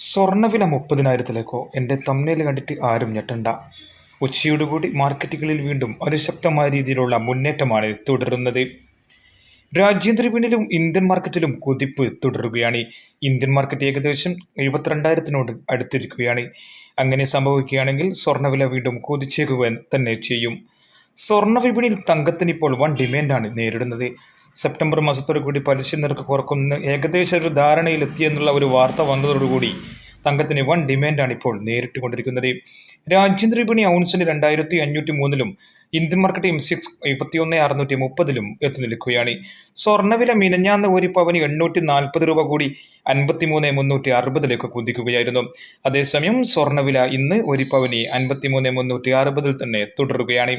സ്വർണവില മുപ്പതിനായിരത്തിലേക്കോ? എന്റെ തമ്മിൽ കണ്ടിട്ട് ആരും ഞെട്ടണ്ട. ഉച്ചയോടുകൂടി മാർക്കറ്റുകളിൽ വീണ്ടും അതിശക്തമായ രീതിയിലുള്ള മുന്നേറ്റമാണ് തുടരുന്നത്. രാജ്യാന്തര വിപണിയിലും ഇന്ത്യൻ മാർക്കറ്റിലും കുതിപ്പ് തുടരുകയാണ്. ഇന്ത്യൻ മാർക്കറ്റ് ഏകദേശം എഴുപത്തിരണ്ടായിരത്തിനോട് അടുത്തിരിക്കുകയാണ്. അങ്ങനെ സംഭവിക്കുകയാണെങ്കിൽ സ്വർണവില വീണ്ടും കുതിച്ചേക്കുക തന്നെ ചെയ്യും. സ്വർണ വിപണിയിൽ തങ്കത്തിന് ഇപ്പോൾ വൺ ഡിമാൻഡാണ് നേരിടുന്നത്. സെപ്റ്റംബർ മാസത്തോടു കൂടി പലിശ നിരക്ക് കുറക്കുന്ന ഏകദേശം ഒരു ധാരണയിലെത്തിയെന്നുള്ള ഒരു വാർത്ത വന്നതോടുകൂടി തങ്കത്തിന് വൺ ഡിമാൻഡാണ് ഇപ്പോൾ നേരിട്ട് കൊണ്ടിരിക്കുന്നത് രാജ്യാന്തര വിപണി ഔൺസിന് രണ്ടായിരത്തി അഞ്ഞൂറ്റി മൂന്നിലും ഇന്ത്യൻ മാർക്കറ്റ് എം സിക്സ് എഴുപത്തിയൊന്ന് അറുന്നൂറ്റി മുപ്പതിലും എത്തി നിൽക്കുകയാണ് സ്വർണവില മിനഞ്ഞാന്ന് ഒരു പവന് എണ്ണൂറ്റി നാൽപ്പത് രൂപ കൂടി അൻപത്തി മൂന്ന് മുന്നൂറ്റി അറുപതിലേക്ക് കുതിക്കുകയായിരുന്നു. അതേസമയം സ്വർണവില ഇന്ന് ഒരു പവന് അൻപത്തി മൂന്ന് മുന്നൂറ്റി അറുപതിൽ തന്നെ തുടരുകയാണ്.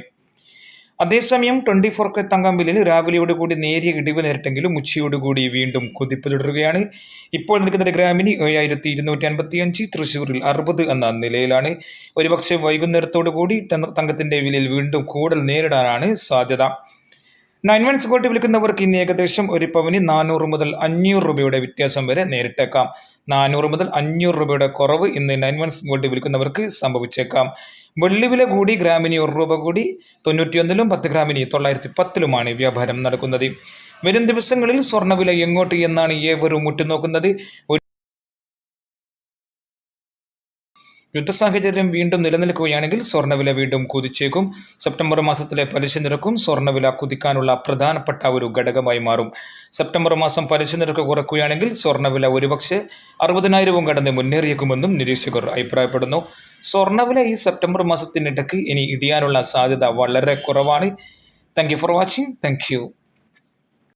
അതേസമയം ട്വന്റി ഫോർ കെ തങ്കമ്പിലിൽ രാവിലെയോടുകൂടി നേരിയ ഇടിവ് നേരിട്ടെങ്കിലും ഉച്ചയോടുകൂടി വീണ്ടും കുതിപ്പ് തുടരുകയാണ്. ഇപ്പോൾ നിൽക്കുന്ന ഗ്രാമിന് ഏഴായിരത്തി ഇരുന്നൂറ്റി അൻപത്തി അഞ്ച് തൃശ്ശൂരിൽ അറുപത് എന്ന നിലയിലാണ്. ഒരുപക്ഷെ വൈകുന്നേരത്തോടു കൂടി തങ്കത്തിന്റെ വിലയിൽ വീണ്ടും കൂടുതൽ നേരിടാനാണ് സാധ്യത. നയൻ വൺ സ്കോട്ട് വിൽക്കുന്നവർക്ക് ഇന്ന് ഏകദേശം ഒരു പവന് നാനൂറ് മുതൽ അഞ്ഞൂറ് രൂപയുടെ വ്യത്യാസം വരെ നേരിട്ടേക്കാം. നാനൂറ് മുതൽ അഞ്ഞൂറ് രൂപയുടെ കുറവ് ഇന്ന് നയൻ വൺ സ്കോട്ട് വിൽക്കുന്നവർക്ക് സംഭവിച്ചേക്കാം. വെള്ളിവില കൂടി ഗ്രാമിന് ഒരു രൂപ കൂടി തൊണ്ണൂറ്റിയൊന്നിലും പത്ത് ഗ്രാമിന് തൊള്ളായിരത്തി പത്തിലുമാണ് വ്യാപാരം നടക്കുന്നത്. വരും ദിവസങ്ങളിൽ സ്വർണവില എങ്ങോട്ട് എന്നാണ് ഏവരും ഉറ്റുനോക്കുന്നത്. യുദ്ധസാഹചര്യം വീണ്ടും നിലനിൽക്കുകയാണെങ്കിൽ സ്വർണവില വീണ്ടും കുതിച്ചേക്കും. സെപ്റ്റംബർ മാസത്തിലെ പലിശ നിരക്കും സ്വർണവില കുതിക്കാനുള്ള പ്രധാനപ്പെട്ട ഒരു ഘടകമായി മാറും. സെപ്റ്റംബർ മാസം പലിശ നിരക്ക് കുറക്കുകയാണെങ്കിൽ സ്വർണവില ഒരുപക്ഷെ അറുപതിനായിരവും കടന്ന് മുന്നേറിയേക്കുമെന്നും നിരീക്ഷകർ അഭിപ്രായപ്പെടുന്നു. സ്വർണവില ഈ സെപ്റ്റംബർ മാസത്തിനിടയ്ക്ക് ഇനി ഇടിയാനുള്ള സാധ്യത വളരെ കുറവാണ്. Thank for watching thank